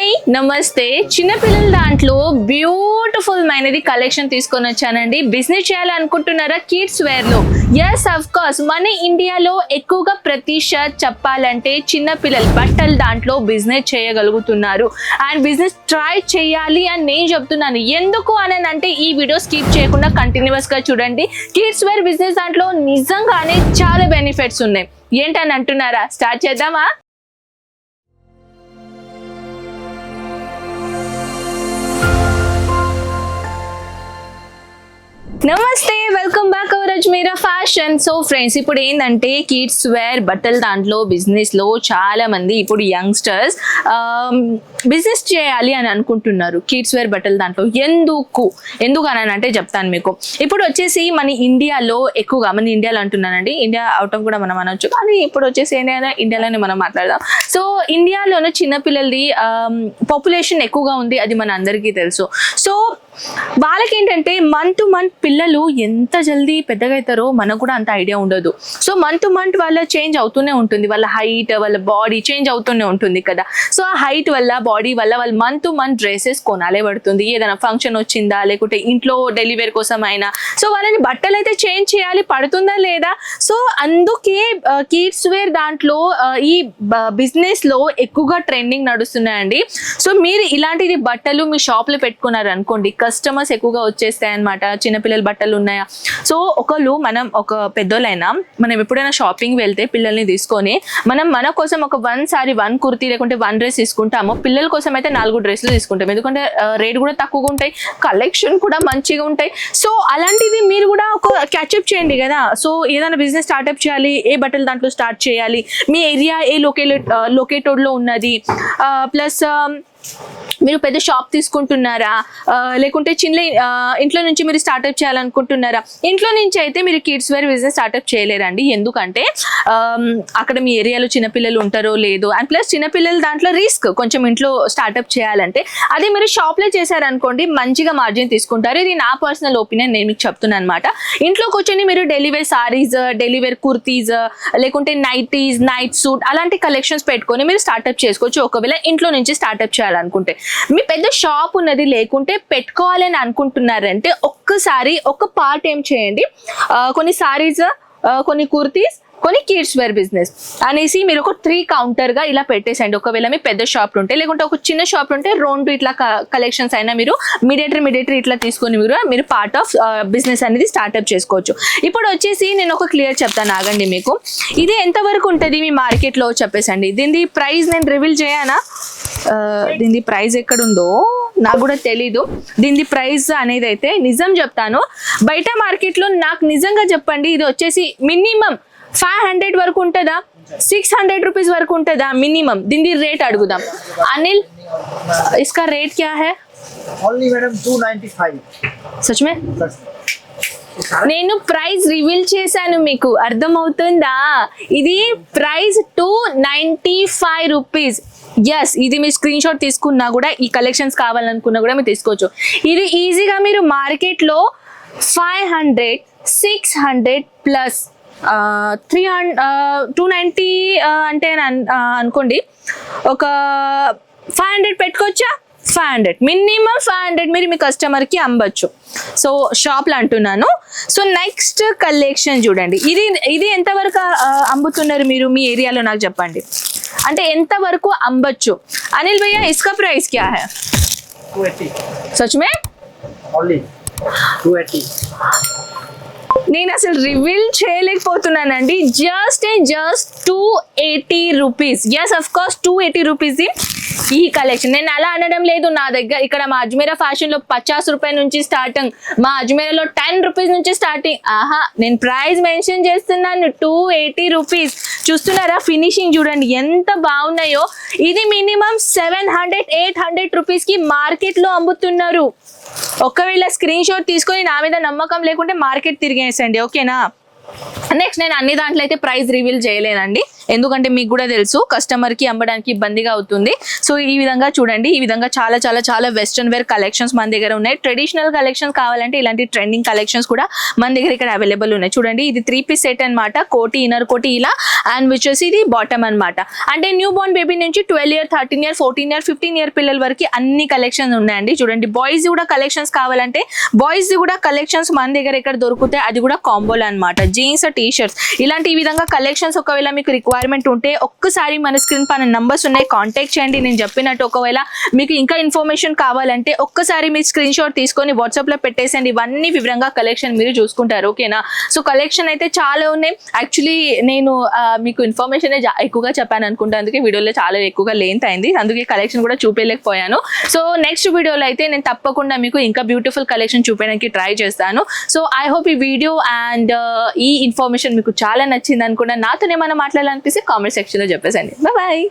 Hi. నమస్తే. చిన్నపిల్లల దాంట్లో బ్యూటిఫుల్ మైనది కలెక్షన్ తీసుకొని వచ్చానండి. బిజినెస్ చేయాలనుకుంటున్నారా? కిడ్స్ వేర్లో. ఎస్ అఫ్ కోర్స్ మన ఇండియాలో ఎక్కువగా ప్రతి షర్ట్ చెప్పాలంటే చిన్నపిల్లలు బట్టలు దాంట్లో బిజినెస్ చేయగలుగుతున్నారు. అండ్ బిజినెస్ ట్రై చేయాలి అని నేను చెప్తున్నాను. ఎందుకు అని అంటే ఈ వీడియో స్కిప్ చేయకుండా కంటిన్యూస్గా చూడండి. కిడ్స్ వేర్ బిజినెస్ దాంట్లో నిజంగానే చాలా బెనిఫిట్స్ ఉన్నాయి. ఏంటని అంటున్నారా? స్టార్ట్ చేద్దామా? నమస్తే welcome back our Ajmeera fashion so friends ఇప్పుడు ఏంటంటే కిడ్స్ వేర్ బట్టల దాంట్లో బిజినెస్లో చాలా మంది ఇప్పుడు యంగ్స్టర్స్ బిజినెస్ um, చేయాలి అని అనుకుంటున్నారు. కిడ్స్ వేర్ బట్టల దాంట్లో. ఎందుకు? ఎందుకు అని అంటే చెప్తాను మీకు. ఇప్పుడు వచ్చేసి మన ఇండియాలో ఎక్కువగా మన ఇండియాలో అంటున్నానండి ఇండియా అవుట్ ఆఫ్ కూడా మనం అనొచ్చు కానీ ఇప్పుడు వచ్చేసి ఏంటంటే ఇండియాలోనే మనం మాట్లాడదాం. సో ఇండియాలోనే చిన్నపిల్లలది పాపులేషన్ ఎక్కువగా ఉంది అది మన అందరికీ తెలుసు. సో వాళ్ళకి ఏంటంటే మంత్ టు మంత్ పిల్లలు ఎంత జల్దీ పెద్దగా అవుతారో మనకు కూడా అంత ఐడియా ఉండదు. సో మంత్ టు మంత్ వాళ్ళ చేంజ్ అవుతూనే ఉంటుంది. వాళ్ళ హైట్ వాళ్ళ బాడీ చేంజ్ అవుతూనే ఉంటుంది కదా. సో ఆ హైట్ వల్ల బాడీ వల్ల వాళ్ళు మంత్ టు మంత్ డ్రెస్సెస్ కొనాలే పడుతుంది. ఏదైనా ఫంక్షన్ వచ్చిందా లేకుంటే ఇంట్లో డెలివరీ కోసం అయినా సో వాళ్ళని బట్టలు అయితే చేంజ్ చేయాలి పడుతుందా లేదా? సో అందుకే కిడ్స్ వేర్ దాంట్లో ఈ బిజినెస్ లో ఎక్కువగా ట్రెండింగ్ నడుస్తున్నాయండి. సో మీరు ఇలాంటిది బట్టలు మీ షాప్లో పెట్టుకున్నారు అనుకోండి కస్టమర్స్ ఎక్కువగా వచ్చేస్తాయి అనమాట చిన్నపిల్లల బట్టలు ఉన్నాయా? సో ఒకళ్ళు మనం ఒక పెద్దోళ్ళైనా మనం ఎప్పుడైనా షాపింగ్ వెళ్తే పిల్లల్ని తీసుకొని మనం మన కోసం ఒక వన్ సారీ వన్ కుర్తీ లేకుంటే వన్ డ్రెస్ తీసుకుంటాము. పిల్లల కోసం అయితే నాలుగు డ్రెస్సులు తీసుకుంటాం ఎందుకంటే రేట్ కూడా తక్కువగా ఉంటాయి కలెక్షన్ కూడా మంచిగా ఉంటాయి. సో అలాంటిది మీరు కూడా ఒక క్యాచప్ చేయండి కదా. సో ఏదైనా బిజినెస్ స్టార్ట్అప్ చేయాలి ఏ బట్టలు దాంట్లో స్టార్ట్ చేయాలి మీ ఏరియా ఏ లొకేటెడ్ లొకేటెడ్లో ఉన్నది. ప్లస్ మీరు పెద్ద షాప్ తీసుకుంటున్నారా? లేకుంటే చిన్న ఇంట్లో నుంచి మీరు స్టార్ట్అప్ చేయాలనుకుంటున్నారా? ఇంట్లో నుంచి అయితే మీరు కిడ్స్ వేర్ బిజినెస్ స్టార్ట్అప్ చేయలేరండి. ఎందుకంటే అక్కడ మీ ఏరియాలో చిన్నపిల్లలు ఉంటారో లేదో అండ్ ప్లస్ చిన్నపిల్లలు దాంట్లో రిస్క్ కొంచెం ఇంట్లో స్టార్ట్అప్ చేయాలంటే అదే మీరు షాప్లో చేశారనుకోండి మంచిగా మార్జిన్ తీసుకుంటారు. ఇది నా పర్సనల్ ఒపీనియన్ నేను మీకు చెప్తున్నాను అనమాట ఇంట్లో కూర్చొని మీరు డెలివరీ సారీస్ డెలివరీ కుర్తీస్ లేకుంటే నైటీస్ నైట్ సూట్ అలాంటి కలెక్షన్స్ పెట్టుకొని మీరు స్టార్ట్అప్ చేసుకోవచ్చు. ఒకవేళ ఇంట్లో నుంచి స్టార్ట్అప్ చేయాలనుకుంటే. మీ పెద్ద షాప్ ఉన్నది లేకుంటే పెట్టుకోవాలని అనుకుంటున్నారంటే ఒక్కసారి ఒక పార్ట్ ఏం చేయండి. కొన్ని సారీస్ కొన్ని కుర్తీస్ కొన్ని కిడ్స్ వేర్ బిజినెస్ అనేసి మీరు ఒక త్రీ కౌంటర్గా ఇలా పెట్టేసండి. ఒకవేళ మీ పెద్ద షాప్ ఉంటే లేకుంటే ఒక చిన్న షాప్ ఉంటే రెండు ఇట్లా కలెక్షన్స్ అయినా మీరు మీడియేటర్ మీడియేటర్ ఇట్లా తీసుకొని మీరు మీరు పార్ట్ ఆఫ్ బిజినెస్ అనేది స్టార్ట్అప్ చేసుకోవచ్చు. ఇప్పుడు వచ్చేసి నేను ఒక క్లియర్ చెప్తాను ఆగండి మీకు. ఇది ఎంతవరకు ఉంటుంది మీ మార్కెట్లో చెప్పేసండి. దీని ప్రైస్ నేను రివీల్ చేయనా? దీని ప్రైస్ ఎక్కడుందో నాకు కూడా తెలీదు. దీని ప్రైస్ అనేది అయితే నిజం చెప్తాను. బయట మార్కెట్లో నాకు నిజంగా చెప్పండి ఇది వచ్చేసి మినిమం ఫైవ్ హండ్రెడ్ వరకు ఉంటుందా? సిక్స్ హండ్రెడ్ రూపీస్ వరకు ఉంటుందా? మినిమం. దీని రేట్ అడుగుదాం. అనిల్ ఇస్కా రేట్ క్యా హై? Only madam 295. సచ్ మే Plus. నేను ప్రైస్ రివీల్ చేశాను మీకు. అర్థమవుతుందా? ఇది price two ninety five rupees. Yes ఇది మీ స్క్రీన్ షాట్ తీసుకున్నా కూడా ఈ కలెక్షన్స్ కావాలనుకున్నా కూడా మీరు తీసుకోవచ్చు. ఇది ఈజీగా మీరు మార్కెట్లో five hundred six hundred plus three hundred two ninety అంటే అనుకోండి. ఒక ఫైవ్ హండ్రెడ్ పెట్టుకోవచ్చా? Five hundred minimum five hundred మీరు మీ కస్టమర్కి అమ్మచ్చు. సో షాప్లో అంటున్నాను. సో నెక్స్ట్ కలెక్షన్ చూడండి. ఇది ఇది ఎంతవరకు అమ్ముతున్నారు మీరు మీ ఏరియాలో నాకు చెప్పండి. అంటే ఎంతవరకు అమ్మచ్చు? అనిల్ భయ్య ఇస్కా ప్రైస్ క్యా హై? 280. సచ్ మే Only 280. నేను అసలు reveal చేయలేకపోతున్నానండి. Just and just two eighty rupees yes of course two eighty rupees ఈ కలెక్షన్ నేను అలా అనడం లేదు నా దగ్గర. ఇక్కడ మా అజ్మీరా ఫ్యాషన్లో పచాస్ రూపాయల నుంచి స్టార్టింగ్ మా అజ్మీరాలో టెన్ రూపీస్ నుంచి స్టార్టింగ్ ఆహా నేను ప్రైస్ మెన్షన్ చేస్తున్నాను. టూ ఎయిటీ రూపీస్ చూస్తున్నారా? ఫినిషింగ్ చూడండి. ఎంత బాగున్నాయో. ఇది minimum seven hundred eight hundred రూపీస్కి మార్కెట్లో అమ్ముతున్నారు. ఒకవేళ స్క్రీన్ షాట్ తీసుకొని నా మీద నమ్మకం లేకుంటే మార్కెట్ తిరిగేసండి ఓకేనా నెక్స్ట్ నేను అన్ని దాంట్లో అయితే ప్రైస్ రివీల్ చేయలేనండి. ఎందుకంటే మీకు కూడా తెలుసు కస్టమర్కి అమ్మడానికి ఇబ్బందిగా అవుతుంది. సో ఈ విధంగా చూడండి ఈ విధంగా చాలా చాలా చాలా వెస్ట్రన్ వేర్ కలెక్షన్స్ మన దగ్గర ఉన్నాయి. ట్రెడిషనల్ కలెక్షన్స్ కావాలంటే ఇలాంటి ట్రెండింగ్ కలెక్షన్స్ కూడా మన దగ్గర ఇక్కడ అవైలబుల్ ఉన్నాయి. చూడండి ఇది త్రీ పీస్ సెట్ అన్నమాట. కోటి ఇన్నర్ కోటి ఇలా అండ్ వచ్చేసి ఇది బాటమ్ అన్నమాట. అంటే న్యూ బోర్న్ బేబీ నుంచి twelve year thirteen year fourteen year fifteen year పిల్లల వరకు అన్ని కలెక్షన్స్ ఉన్నాయండి. చూడండి బాయ్స్ కూడా కలెక్షన్స్ కావాలంటే బాయ్స్ కూడా కలెక్షన్స్ మన దగ్గర ఇక్కడ దొరుకుతాయి అది కూడా కాంబోలో అనమాట జీన్స్ టీ షర్ట్స్ ఇలాంటి ఈ విధంగా కలెక్షన్స్ ఒకవేళ మీకు రిక్వైర్మెంట్ ఉంటే ఒక్కసారి మన స్క్రీన్ పైన నంబర్స్ ఉన్నాయి కాంటాక్ట్ చేయండి. నేను చెప్పినట్టు ఒకవేళ మీకు ఇంకా ఇన్ఫర్మేషన్ కావాలంటే ఒక్కసారి మీ స్క్రీన్ షాట్ తీసుకొని వాట్సాప్లో పెట్టేసండి ఇవన్నీ వివరంగా కలెక్షన్ మీరు చూసుకుంటారు ఓకేనా సో కలెక్షన్ అయితే చాలా ఉన్నాయి. యాక్చువల్లీ నేను మీకు ఇన్ఫర్మేషన్ ఎక్కువగా చెప్పాను అనుకుంటా. అందుకే వీడియోలో చాలా ఎక్కువగా లెంత్ అయింది. అందుకే కలెక్షన్ కూడా చూపించలేకపోయాను సో నెక్స్ట్ వీడియోలో అయితే నేను తప్పకుండా మీకు ఇంకా బ్యూటిఫుల్ కలెక్షన్ చూపించడానికి ట్రై చేస్తాను. సో ఐ హోప్ ఈ వీడియో అండ్ ఈ ఇన్ఫర్మేషన్ మీకు చాలా నచ్చింది అనుకున్నా నాతోనే మనం చెప్పేసి కామెంట్ సెక్షన్లో చెప్పేసండి. బాయ్